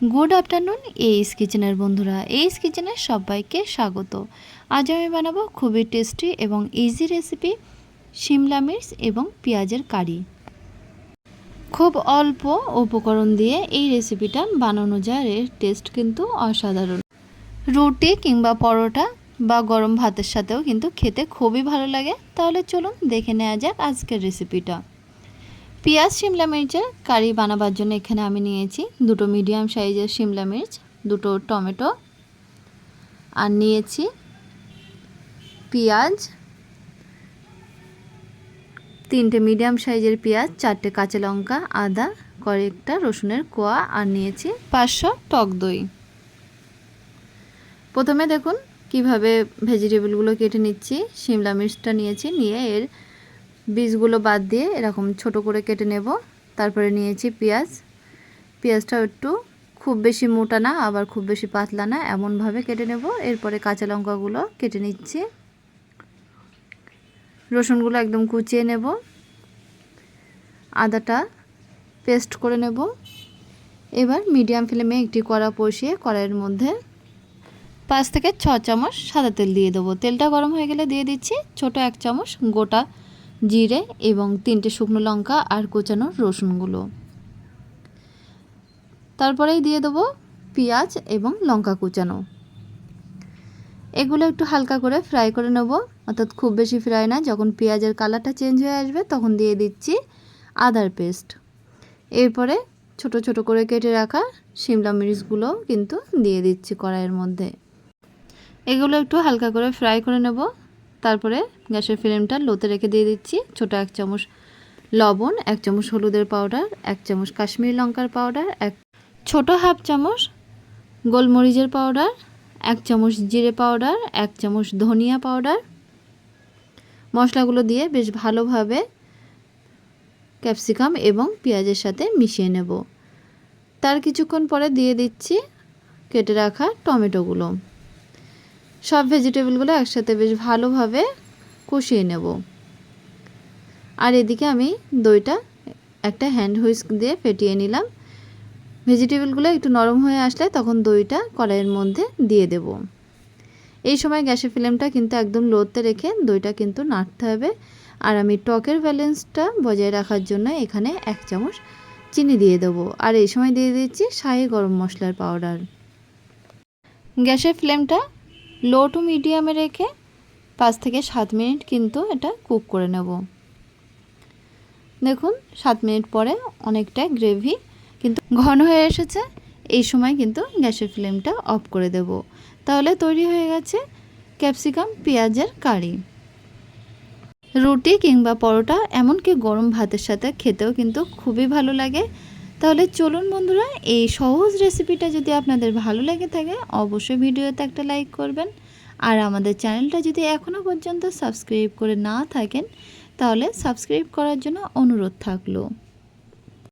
Good afternoon এইস কিচেনের বন্ধুরা। এইস কিচেনে সবাইকে স্বাগত। আজ আমি বানাবো খুবই টেস্টি এবং ইজি রেসিপি শিমলা মির্চ এবং পেঁয়াজের কারি। খুব অল্প উপকরণ দিয়ে এই রেসিপিটা বানানো যায়। এর টেস্ট কিন্তু অসাধারণ। রুটি কিংবা পরোটা বা গরম ভাতের সাথেও কিন্তু খেতে খুবই ভালো লাগে। তাহলে চলুন দেখে নেওয়া যাক আজকের রেসিপিটা পেঁয়াজ শিমলা মির্চের কারি বানাবার জন্য এখানে আমি নিয়েছি দুটো মিডিয়াম সাইজের শিমলা মির্চ, দুটো টমেটো, আর নিয়েছি পেঁয়াজ, তিনটে মিডিয়াম সাইজের পেঁয়াজ, চারটে কাঁচা লঙ্কা, আদা, কয়েকটা রসুনের কোয়া, আর নিয়েছি পাঁচশো টক দই। প্রথমে দেখুন কীভাবে ভেজিটেবলগুলো কেটে নিচ্ছি শিমলা মির্চটা নিয়েছি, নিয়ে এর বীজগুলো বাদ দিয়ে এরকম ছোট করে কেটে নেব। তারপরে নিয়েছি পেঁয়াজ। পেঁয়াজটাও একটু খুব বেশি মোটা না, আবার খুব বেশি পাতলা না, এমনভাবে কেটে নেব। এরপরে কাঁচা লঙ্কাগুলো কেটে নিচ্ছি। রসুনগুলো একদম কুচিয়ে নেব। আদাটা পেস্ট করে নেব। এবার মিডিয়াম ফ্লেমে একটি কড়া বসিয়ে কড়াইয়ের মধ্যে পাঁচ থেকে ছ চামচ সাদা তেল দিয়ে দেবো। তেলটা গরম হয়ে গেলে দিয়ে দিচ্ছি ছোট এক চামচ গোটা জিরে এবং তিনটে শুকনো লঙ্কা আর কোচানো রসুনগুলো। তারপরেই দিয়ে দেবো পেঁয়াজ এবং লঙ্কা কুচানো। এগুলো একটু হালকা করে ফ্রাই করে নেব। অর্থাৎ খুব বেশি ফ্রাই না, যখন পেঁয়াজের কালারটা চেঞ্জ হয়ে আসবে তখন দিয়ে দিচ্ছি আদার পেস্ট। এরপরে ছোট ছোট করে কেটে রাখা শিমলা মরিচগুলো কিন্তু দিয়ে দিচ্ছি কড়াইয়ের মধ্যে। এগুলো একটু হালকা করে ফ্রাই করে নেব। তারপরে গ্যাসের ফ্লেমটা লোতে রেখে দিয়ে দিচ্ছি ছোট এক চামচ লবণ, এক চামচ হলুদের পাউডার এক চামচ কাশ্মীরি লঙ্কার পাউডার এক ছোট হাফ চামচ গোলমরিচের পাউডার এক চামচ জিরে পাউডার এক চামচ ধনিয়া পাউডার মশলাগুলো দিয়ে বেশ ভালোভাবে ক্যাপসিকাম এবং পেঁয়াজের সাথে মিশিয়ে নেব। তার কিছুক্ষণ পরে দিয়ে দিচ্ছি কেটে রাখা টমেটোগুলো। সব ভেজিটেবলগুলো একসাথে বেশ ভালোভাবে কষিয়ে নেব। আর এদিকে আমি দইটা একটা হ্যান্ড হুইস্ক দিয়ে ফেটিয়ে নিলাম। ভেজিটেবলগুলো একটু নরম হয়ে আসলে তখন দইটা কড়াইয়ের মধ্যে দিয়ে দেব। এই সময় গ্যাসের ফ্লেমটা কিন্তু একদম লোতে রেখে দইটা কিন্তু নাড়তে হবে। আর আমি টকের ব্যালেন্সটা বজায় রাখার জন্য এখানে এক চামচ চিনি দিয়ে দেবো। আর এই সময় দিয়ে দিচ্ছি শাহি গরম মশলার পাউডার। গ্যাসের ফ্লেমটা লো টু মিডিয়ামে রেখে পাঁচ থেকে সাত মিনিট কিন্তু এটা কুক করে নেব। দেখুন, সাত মিনিট পরে অনেকটা গ্রেভি কিন্তু ঘন হয়ে এসেছে। এই সময় কিন্তু গ্যাসের ফ্লেমটা অফ করে দেব। তাহলে তৈরি হয়ে গেছে ক্যাপসিকাম, পেঁয়াজের কারি। রুটি কিংবা পরোটা এমনকি গরম ভাতের সাথে খেতেও কিন্তু খুবই ভালো লাগে। তাহলে চলুন বন্ধুরা, এই সহজ রেসিপিটা যদি আপনাদের ভালো লেগে থাকে, অবশ্যই ভিডিওতে একটা লাইক করবেন। আর আমাদের চ্যানেলটা যদি এখনও পর্যন্ত সাবস্ক্রাইব করে না থাকেন, তাহলে সাবস্ক্রাইব করার জন্য অনুরোধ থাকল।